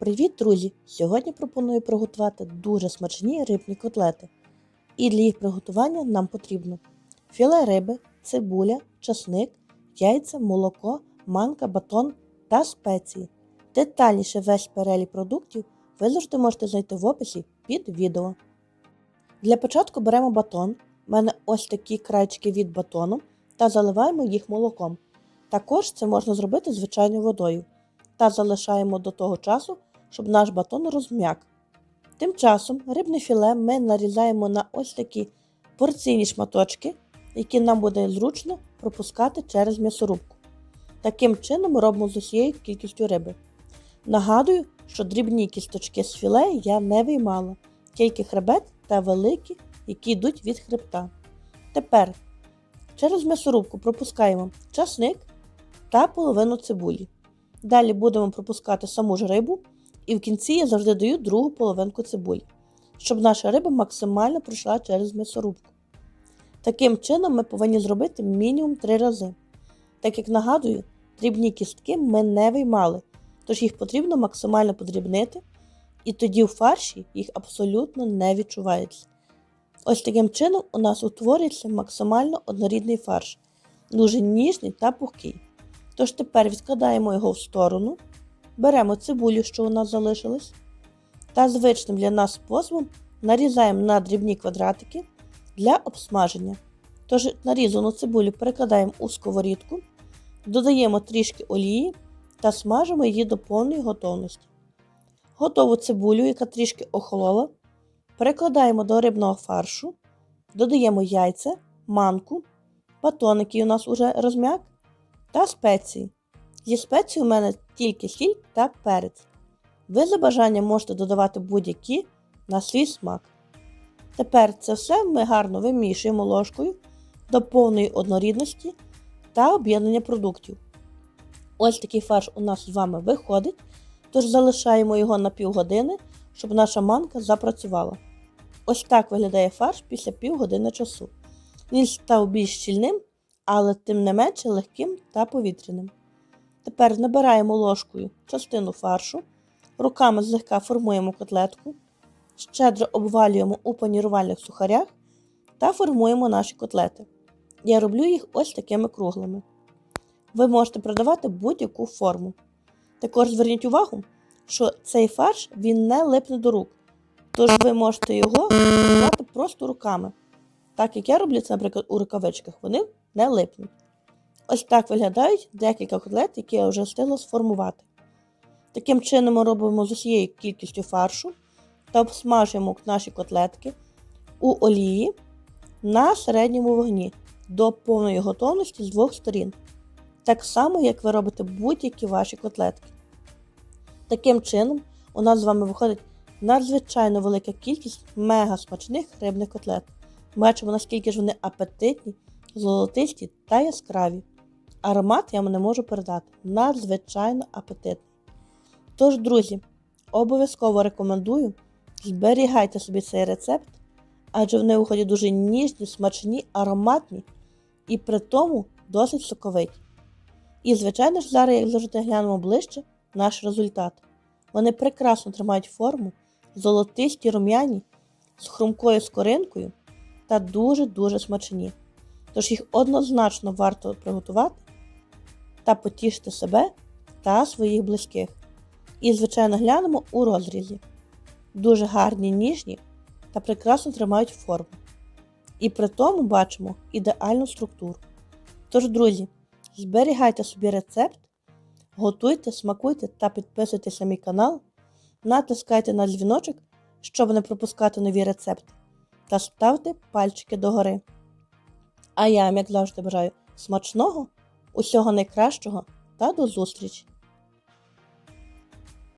Привіт, друзі! Сьогодні пропоную приготувати дуже смачні рибні котлети. І для їх приготування нам потрібно філе риби, цибуля, часник, яйця, молоко, манка, батон та спеції. Детальніше весь перелік продуктів ви завжди можете знайти в описі під відео. Для початку беремо батон. У мене ось такі крайчики від батону та заливаємо їх молоком. Також це можна зробити звичайною водою та залишаємо до того часу, щоб наш батон розм'як. Тим часом рибне філе ми нарізаємо на ось такі порційні шматочки, які нам буде зручно пропускати через м'ясорубку. Таким чином робимо з усією кількістю риби. Нагадую, що дрібні кісточки з філе я не виймала, тільки хребет та великі, які йдуть від хребта. Тепер через м'ясорубку пропускаємо часник та половину цибулі. Далі будемо пропускати саму ж рибу, і в кінці я завжди даю другу половинку цибулі, щоб наша риба максимально пройшла через м'ясорубку. Таким чином ми повинні зробити мінімум 3 рази. Так як нагадую, дрібні кістки ми не виймали, тож їх потрібно максимально подрібнити, і тоді у фарші їх абсолютно не відчувається. Ось таким чином у нас утворюється максимально однорідний фарш, дуже ніжний та пухкий. Тож тепер відкладаємо його в сторону, беремо цибулю, що у нас залишилась, та звичним для нас способом нарізаємо на дрібні квадратики для обсмаження. Тож нарізану цибулю перекладаємо у сковорідку, додаємо трішки олії та смажимо її до повної готовності. Готову цибулю, яка трішки охолола, перекладаємо до рибного фаршу, додаємо яйця, манку, батон, який у нас уже розм'як, та спеції. Зі спецій у мене тільки сіль та перець. Ви за бажанням можете додавати будь-які на свій смак. Тепер це все ми гарно вимішуємо ложкою до повної однорідності та об'єднання продуктів. Ось такий фарш у нас з вами виходить, тож залишаємо його на півгодини, щоб наша манка запрацювала. Ось так виглядає фарш після півгодини часу. Він став більш щільним але тим не менше легким та повітряним. Тепер набираємо ложкою частину фаршу, руками злегка формуємо котлетку, щедро обвалюємо у панірувальних сухарях та формуємо наші котлети. Я роблю їх ось такими круглими. Ви можете продавати будь-яку форму. Також зверніть увагу, що цей фарш він не липне до рук, тож ви можете його продавати просто руками. Так як я роблю це, наприклад, у рукавичках, вони не липнуть. Ось так виглядають декілька котлет, які я вже встигла сформувати. Таким чином ми робимо з усією кількістю фаршу та обсмажуємо наші котлетки у олії на середньому вогні до повної готовності з двох сторін. Так само, як ви робите будь-які ваші котлетки. Таким чином, у нас з вами виходить надзвичайно велика кількість мега смачних рибних котлет. Бачимо, наскільки ж вони апетитні золотисті та яскраві. Аромат я вам не можу передати, надзвичайно апетитний. Тож, друзі, обов'язково рекомендую зберігайте собі цей рецепт, адже вони виходять дуже ніжні, смачні, ароматні і при тому досить соковиті. І, звичайно ж, зараз, як завжди, глянемо ближче наш результат. Вони прекрасно тримають форму, золотисті рум'яні, з хрумкою скоринкою та дуже-дуже смачні тож їх однозначно варто приготувати та потішити себе та своїх близьких. І, звичайно, глянемо у розрізі. Дуже гарні, ніжні та прекрасно тримають форму. І при тому бачимо ідеальну структуру. Тож, друзі, зберігайте собі рецепт, готуйте, смакуйте та підписуйтесь на мій канал, натискайте на дзвіночок, щоб не пропускати нові рецепти, та ставте пальчики догори. А я, як завжди, бажаю смачного, усього найкращого та до зустрічі!